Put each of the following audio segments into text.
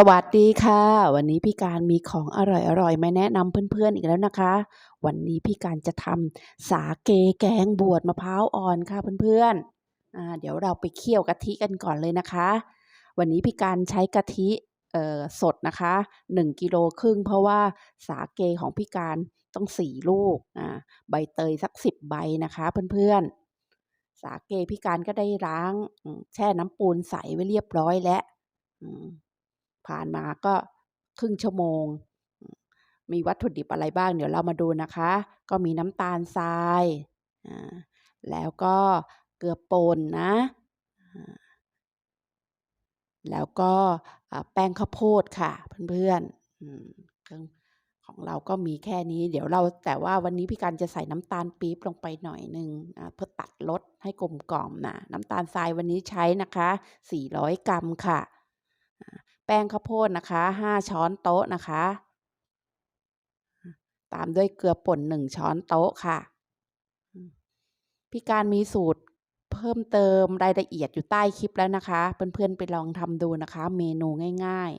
สวัสดีค่ะ วันนี้พี่การมีของอร่อยๆมาแนะนำเพื่อนๆอีกแล้วนะคะ วันนี้พี่การจะทำสาเกแกงบวชมะพร้าวอ่อนค่ะเพื่อนๆเดี๋ยวเราไปเคี่ยวกะทิกันก่อนเลยนะคะ วันนี้พี่การใช้กะทิสดนะคะ1กิโลครึ่งเพราะว่าสาเกของพี่การต้อง4ลูกใบเตยสัก 10 ใบนะคะเพื่อนๆ สาเกพี่การก็ได้ล้างแช่น้ำปูนใสไว้เรียบร้อยแล้ว ผ่านมาก็ครึ่งชั่วโมง มีวัตถุดิบอะไรบ้างเดี๋ยวเรามาดูนะคะ ก็มีน้ำตาลทรายแล้วก็เกลือป่นนะ แล้วก็แป้งข้าวโพดค่ะ เพื่อนๆเครื่องของเราก็มีแค่นี้ เดี๋ยวเราแต่ว่าวันนี้พี่การจะใส่น้ำตาลปี๊บลงไปหน่อยหนึ่งเพื่อตัดรสให้กลมกล่อมนะน้ำตาลทรายวันนี้ใช้นะคะ 400 กรัมค่ะ แป้งข้าวโพดนะคะ 5 ช้อนโต๊ะนะคะ ตามด้วยเกลือป่น 1 ช้อนโต๊ะค่ะ พี่การมีสูตรเพิ่มเติมรายละเอียดอยู่ใต้คลิปแล้วนะคะ เพื่อนๆไปลองทำดูนะคะ เมนูง่าย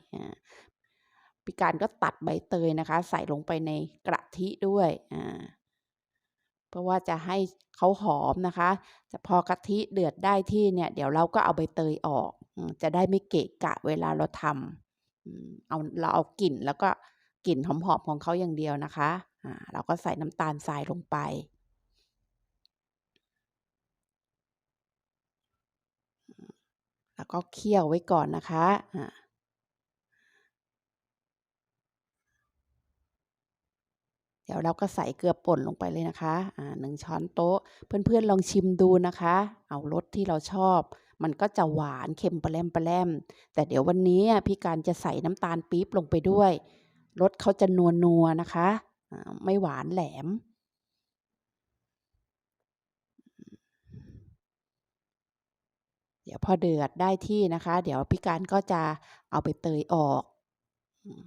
ๆพี่การก็ตัดใบเตยนะคะ ใส่ลงไปในกระทิด้วยอ่าเพราะว่าจะให้เขาหอมนะคะแต่พอกะทิเดือดได้ที่เนี่ย เดี๋ยวเราก็เอาใบเตยออก จะได้ไม่เกะกะเวลาเราทำเอาเราเอากลิ่นแล้วก็กลิ่นหอมๆของเขาอย่างเดียวนะคะอ่าเราก็ใส่น้ำตาลทรายลงไป แล้วก็เคี่ยวไว้ก่อนนะคะอ่าเดี๋ยวเราก็ใส่เกลือป่นลงไปเลยนะคะอ่าหนึ่งช้อนโต๊ะ เพื่อนๆลองชิมดูนะคะ เอารสที่เราชอบ มันก็จะหวานเค็มปะแลมปะแลมแต่เดี๋ยววันนี้พี่การจะใส่น้ำตาลปี๊บลงไปด้วยรสเขาจะนัวๆนะคะ ไม่หวานแหลม เดี๋ยวพอเดือดได้ที่นะคะ เดี๋ยวพี่การก็จะเอาใบเตยออกอืม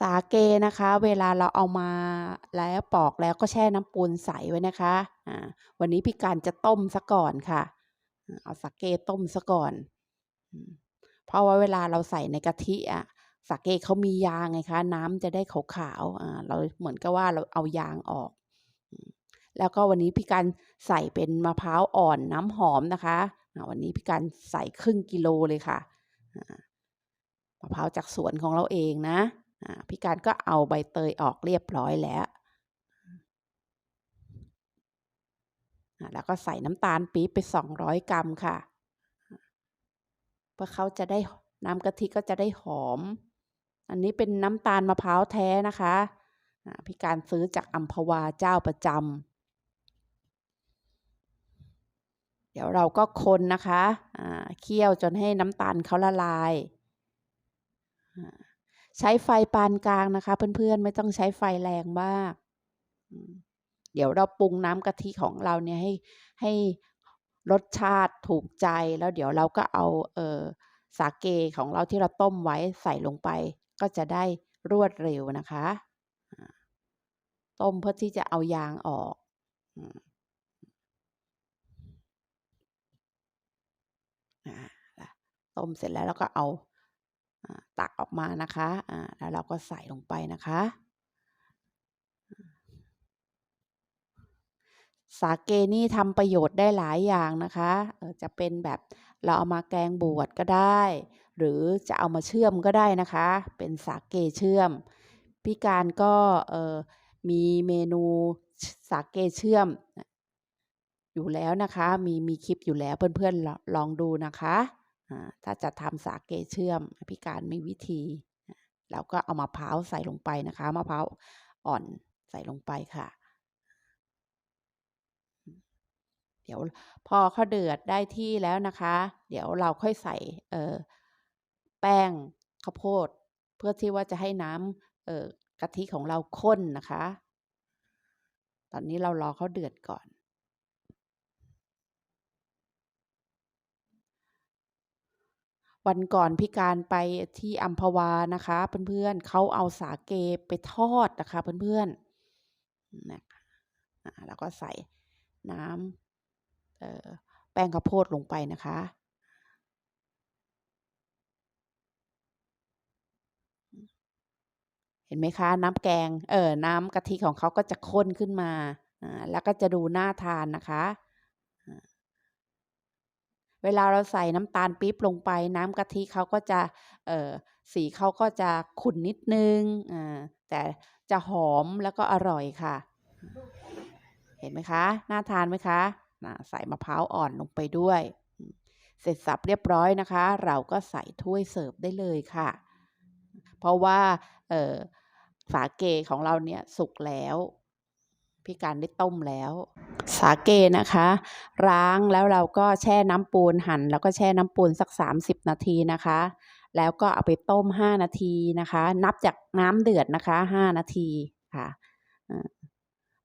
สาเกนะคะ เวลาเราเอามาแล้วปอกแล้วก็แช่น้ำปูนใสไว้นะคะอ่าวันนี้พี่การจะต้มซะก่อนค่ะ เอาสาเกต้มซะก่อน เพราะว่าเวลาเราใส่ในกะทิอะสาเกเขามียางไงคะ น้ำจะได้ขาวๆอ่าเราเหมือนกับว่าเราเอายางออก แล้วก็วันนี้พี่การใส่เป็นมะพร้าวอ่อนน้ำหอมนะคะวันนี้พี่การใส่ครึ่งกิโลเลยค่ะมะพร้าวจากสวนของเราเองนะ พี่การก็เอาใบเตยออกเรียบร้อยแล้วแล้วก็ใส่น้ำตาลปี๊บไป 200 กรัมค่ะ เพื่อเขาจะได้น้ำกะทิก็จะได้หอม อันนี้เป็นน้ำตาลมะพร้าวแท้นะคะพี่การซื้อจากอัมพวาเจ้าประจำเดี๋ยวเราก็คนนะคะเคี่ยวจนให้น้ำตาลเขาละลายา ใช้ไฟปานกลางนะคะ เพื่อนๆ ไม่ต้องใช้ไฟแรงมาก เดี๋ยวเราปรุงน้ำกะทิของเราเนี่ยให้ให้รสชาติถูกใจแล้วเดี๋ยวเราก็เอาเออสาเกของเราที่เราต้มไว้ใส่ลงไป ก็จะได้รวดเร็วนะคะ ต้มเพื่อที่จะเอายางออกต้มเสร็จแล้วเราก็เอา ตักออกมานะคะอ่าแล้วเราก็ใส่ลงไปนะคะ สาเกนี่ทำประโยชน์ได้หลายอย่างนะคะจะเป็นแบบเราเอามาแกงบวชก็ได้ หรือจะเอามาเชื่อมก็ได้นะคะ เป็นสาเกเชื่อม พี่การก็เออมีเมนูสาเกเชื่อมอยู่แล้วนะคะ มีมีคลิปอยู่แล้วเพื่อนๆลองลองดูนะคะ ถ้าจะทำสาเกเชื่อมพี่การมีวิธี เราก็เอามะพร้าวใส่ลงไปนะคะมะพร้าวอ่อนใส่ลงไปค่ะ เดี๋ยวพอเขาเดือดได้ที่แล้วนะคะ เดี๋ยวเราค่อยใส่เออแป้งข้าวโพด เพื่อที่ว่าจะให้น้ำเออกะทิของเราข้นนะคะ ตอนนี้เรารอเขาเดือดก่อน วันก่อนพี่การไปที่อัมพวานะคะ เพื่อนๆเขาเอาสาเกไปทอดนะคะ เพื่อนๆนะคะอ่าแล้วก็ใส่น้ำแป้งข้าวโพดลงไปนะคะเห็นไหมคะ น้ำแกง เออน้ำกะทิของเขาก็จะข้นขึ้นมา แล้วก็จะดูน่าทานนะคะ เวลาเราใส่น้ำตาลปี๊บลงไป น้ำกะทิเขาก็จะเอ่อสีเขาก็จะขุ่นนิดนึงอ่าแต่จะหอมแล้วก็อร่อยค่ะ เห็นไหมคะ น่าทานไหมคะ?อ่าใส่มะพร้าวอ่อนลงไปด้วย เสร็จสับเรียบร้อยนะคะ เราก็ใส่ถ้วยเสิร์ฟได้เลยค่ะ เพราะว่าเออสาเกของเราเนี่ยสุกแล้ว พี่การได้ต้มแล้ว สาเกนะคะ ล้างแล้วเราก็แช่น้ำปูนหั่น แล้วก็แช่น้ำปูนสัก 30 นาทีนะคะ แล้วก็เอาไปต้ม 5 นาทีนะคะ นับจากน้ำเดือดนะคะ 5 นาทีค่ะ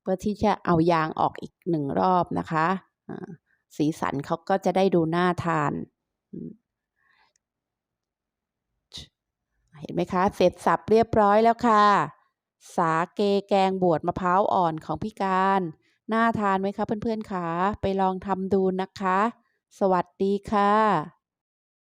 เพื่อที่จะเอายางออกอีก1รอบนะคะสีสันเขาก็จะได้ดูน่าทาน เห็นไหมคะ เสร็จสับเรียบร้อยแล้วค่ะ สาเกแกงบวชมะพร้าวอ่อนของพี่การ น่าทานไหมคะเพื่อนๆขาไปลองทำดูนะคะ สวัสดีค่ะ